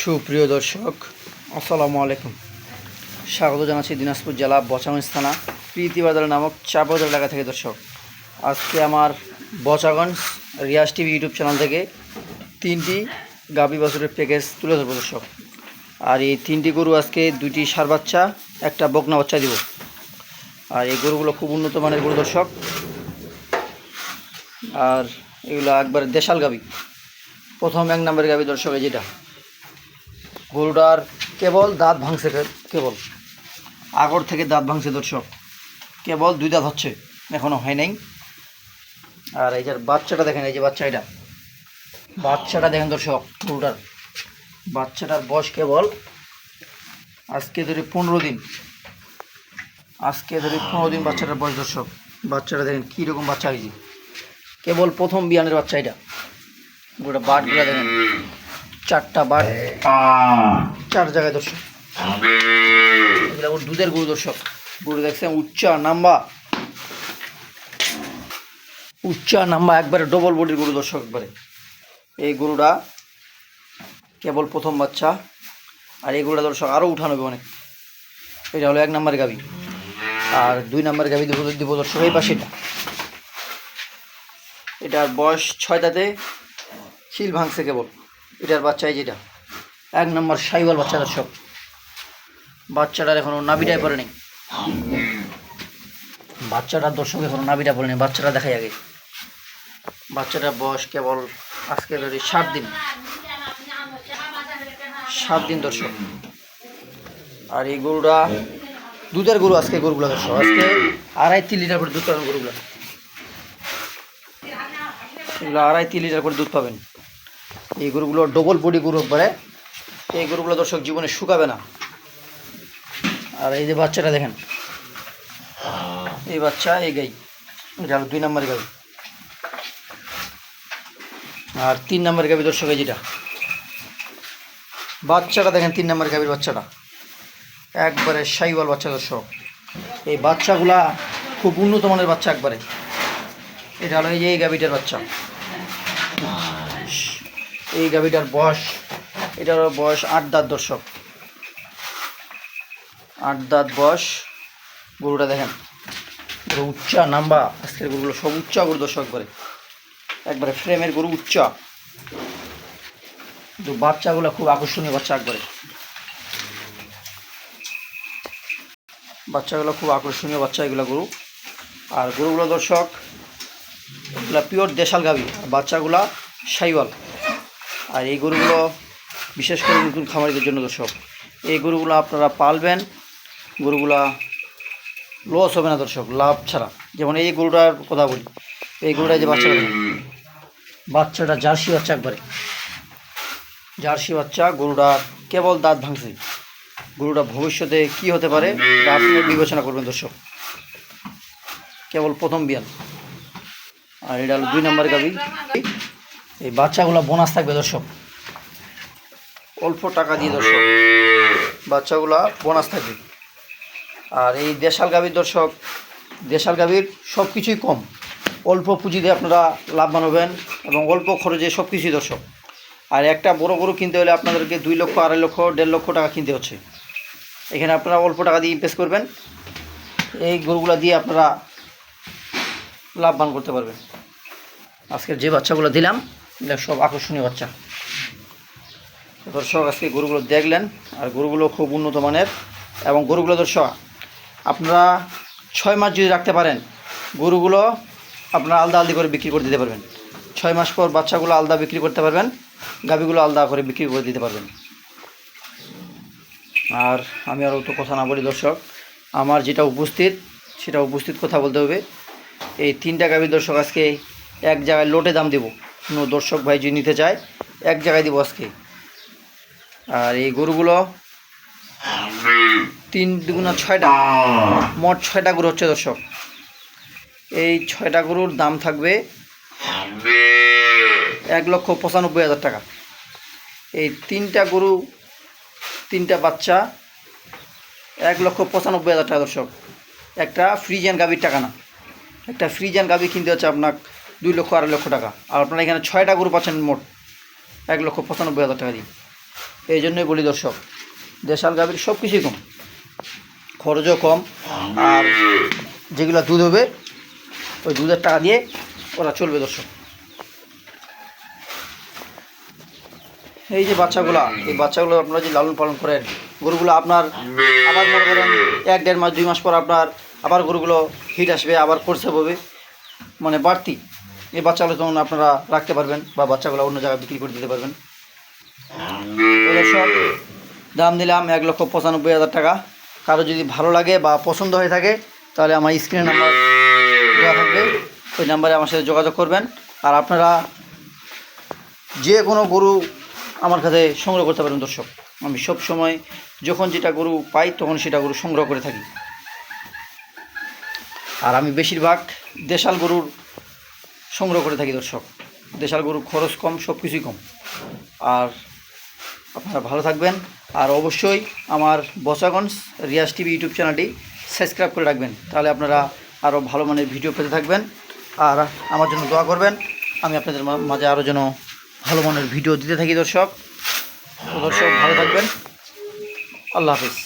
সুপ্রিয় দর্শক, আসসালামু আলাইকুম। স্বাগত জানাচ্ছি দিনাজপুর জেলা বচাগঞ্জ থানা প্রীতিবাজার নামক চাপাজার এলাকা থেকে দর্শক। আজকে আমার Bochaganj Riaz TV YouTube channel থেকে তিনটি গাবি বাছুরের প্যাকেজ তুলে ধরবো দর্শক। আর এই তিনটি গরু আজকে দুইটি সার বাচ্চা, একটা বকনা বাচ্চা দিব। আর এই গরুগুলো খুব উন্নত মানের গরু দর্শক। আর এগুলো একবার দেশাল গাবি প্রথম এক নম্বরের গাবি দর্শক যেটা। গরুটার কেবল দাঁত ভাঙছে কেবল। আগর থেকে দাঁত ভাঙছে দর্শক। কেবল দুই দাঁত হচ্ছে, এখনও হয় নাই। আর এই যে বাচ্চাটা দেখেন, এই যে বাচ্চা এটা। বাচ্চাটা দেখেন দর্শক, গরুটার। বাচ্চাটার বয়স কেবল আজকে ধরে পনেরো দিন। আজকে ধরে পনেরো দিন বাচ্চাটার বয়স দর্শক। বাচ্চাটা দেখেন কীরকম বাচ্চা হয়েছে। কেবল প্রথম বিয়ানের বাচ্চা এটা। গোটা বাটগুলো দেখেন। চারটা বাট চার জায়গায় দর্শক। এগুলো দুধের গরু দর্শক। গরু দেখছেন উচ্চা নাম্বা। উচ্চা নাম্বা একবারে ডবল বডির গরু দর্শক একবারে। এই গরুটা কেবল প্রথম বাচ্চা। আর এই গরুটা দর্শক আরও উঠানো হবে অনেক। এটা হলো এক নম্বর গাবি। আর দুই নম্বর গাবি দিব দিব দর্শক এই পাশে এটা এটার বয়স ছয়টাতে শিল ভাঙছে কেবল। এটার বাচ্চা এই যেটা। এক নম্বর সাইওয়াল বাচ্চা সব। বাচ্চাটার এখনও নাবিটাই পড়ে নেই বাচ্চাটার দর্শক এখনও নাবিটা পড়ে নেই বাচ্চাটা দেখাই আগে। বাচ্চাটার বয়স কেবল আজকে ধরি সাত দিন। সাত দিন দর্শক। আর এই গরুটা, দুধের গরু আজকে গরুগুলো দর্শক। আজকে আড়াই তিন লিটার করে দুধ পাবেন গরুগুলো। এগুলো আড়াই তিন লিটার করে দুধ পাবেন। এই গরুগুলো ডবল বডি গরু একবারে। এই গরুগুলো দর্শক জীবনে শুকাবে না। আর এই যে বাচ্চাটা দেখেন। এই বাচ্চা, এই গাই। এটা হলো দুই নম্বর গাবি আর তিন নম্বর গাবি দর্শক, এই যেটা। বাচ্চাটা দেখেন, তিন নম্বর গাবির বাচ্চাটা। একবারে সাইওয়াল বাচ্চা দর্শক। এই বাচ্চাগুলা খুব উন্নত মানের বাচ্চা একবারে। এটা হলো এই যে, এই গাবিটার বাচ্চা। এই গাভিটার বয়স এটার বয়স আট দাঁত দর্শক। আট দাঁত বয়স, গরুটা দেখেন। উচ্চা, নাম্বা, আজকের গরুগুলো সব উচ্চা গরু দর্শক করে। একবারে ফ্রেমের গরু উচ্চা। কিন্তু বাচ্চাগুলো খুব আকর্ষণীয় বাচ্চা একবারে। বাচ্চাগুলো খুব আকর্ষণীয় বাচ্চা এগুলো গরু। আর গরুগুলো দর্শক, এগুলো পিওর দেশাল গাভি। আর বাচ্চাগুলা সাইওয়াল। আর এই গরুগুলো বিশেষ করে নতুন খামারিদের জন্য দর্শক, এই গরুগুলো আপনারা পালবেন, গরুগুলা লস হবে না দর্শক, লাভ ছাড়া। যেমন এই গরুটার কথা বলি, এই গরুটা যে বাচ্চাটা বাচ্চাটা জার্সি বাচ্চা একবারে। জার্সি বাচ্চা, গরুটা কেবল দাঁত ভাঙছে। গরুটা ভবিষ্যতে কি হতে পারে আপনি বিবেচনা করবেন দর্শক। কেবল প্রথম বিয়ান আর এটা হলো দুই নম্বর গাবি এই বাচ্চাগুলো বোনাস থাকবে, দর্শক। অল্প টাকা দিয়ে, দর্শক, বাচ্চাগুলা বোনাস থাকবে। আর এই দেশাল গাভীর, দর্শক, দেশাল গাভীর সব কিছুই কম। অল্প পুঁজি দিয়ে আপনারা লাভবান হবেন এবং অল্প খরচে সব কিছুই দর্শক। আর একটা বড় গরু কিনতে হলে আপনাদেরকে দুই লক্ষ, আড়াই লক্ষ, দেড় লক্ষ টাকা কিনতে হচ্ছে। এখানে আপনারা অল্প টাকা দিয়ে ইনভেস্ট করবেন। এই গরুগুলো দিয়ে আপনারা লাভবান করতে পারবেন। আজকের যে বাচ্চাগুলো দিলাম এগুলো সব আকর্ষণীয় বাচ্চা। দর্শক, আজকে গরুগুলো দেখলেন, আর গরুগুলো খুব উন্নত মানের। এবং গরুগুলো দর্শক, আপনারা ছয় মাস যদি রাখতে পারেন, গরুগুলো আপনারা আলাদা আলাদা করে বিক্রি করে দিতে পারবেন। ছয় মাস পর বাচ্চাগুলো আলাদা বিক্রি করতে পারবেন, গাভিগুলো আলাদা করে বিক্রি করে দিতে পারবেন। আর আমি আরও তো কথা না বলি দর্শক, আমার যেটা উপস্থিত, সেটা উপস্থিত কথা বলতে হবে। এই তিনটা গাভীর দর্শক, আজকে এক জায়গায় লোটে দাম দেবো। কোনো দর্শক ভাই যদি নিতে চায়, এক জায়গায় দেবো আজকে। আর এই গরুগুলো তিন দুগুণা ছয়টা। মোট ছয়টা গরু হচ্ছে দর্শক। এই ছয়টা গরুর দাম থাকবে এক লক্ষ পঁচানব্বই হাজার টাকা। এই তিনটা গরু, তিনটা বাচ্চা, এক লক্ষ পঁচানব্বই হাজার টাকা দর্শক। একটা ফ্রিজ অ্যান্ড গাভীর টাকা না। একটা ফ্রিজ অ্যান্ড গাভী কিনতে হচ্ছে আপনার দুই লক্ষ, আড়াই লক্ষ টাকা। আর আপনারা এখানে ছয়টা গরু পাচ্ছেন মোট, এক লক্ষ পঁচানব্বই হাজার টাকা দিয়ে। এই জন্যই বলি দর্শক, দেশাল, গাভীর সব কিছুই কম। খরচও কম, আর যেগুলো দুধ হবে, ওই দুধের টাকা দিয়ে ওরা চলবে দর্শক। এই যে বাচ্চাগুলা, এই বাচ্চাগুলো আপনারা যে লালন পালন করেন, গরুগুলো আপনার আবার মনে করেন এক দেড় মাস, দুই মাস পর আপনার আবার গরুগুলো হিট আসবে, আবার খরচা হবে মানে বাড়তি। এই বাচ্চাগুলো তখন আপনারা রাখতে পারবেন বা বাচ্চাগুলো অন্য জায়গায় বিক্রি করে দিতে পারবেন। দাম দিলাম এক লক্ষ পঁচানব্বই হাজার টাকা। কারও যদি ভালো লাগে বা পছন্দ হয়ে থাকে, তাহলে আমার স্ক্রিনে নাম্বার দেওয়া থাকবে। ওই নাম্বারে আমার সাথে যোগাযোগ করবেন। আর আপনারা যে কোনো গরু আমার কাছে সংগ্রহ করতে পারেন দর্শক। আমি সব সময় যখন যেটা গরু পাই, তখন সেটা গরু সংগ্রহ করে থাকি। আর আমি বেশিরভাগ দেশাল গরুর সংগ্রহ করে থাকি, দর্শক। দেশাল গরুর খরচ কম সব কিছুই কম। আর আপনারা ভালো থাকবেন। আর অবশ্যই আমার বসাগঞ্জ রিয়াজ টিভি ইউটিউব চ্যানেলটি সাবস্ক্রাইব করে রাখবেন। তাহলে আপনারা আরও ভালো মানের ভিডিও পেতে থাকবেন। আর আমার জন্য দোয়া করবেন। আমি আপনাদের মাঝে আরও যেন ভালো মানের ভিডিও দিতে থাকি, দর্শক। দর্শক, ভালো থাকবেন। আল্লাহ হাফিজ।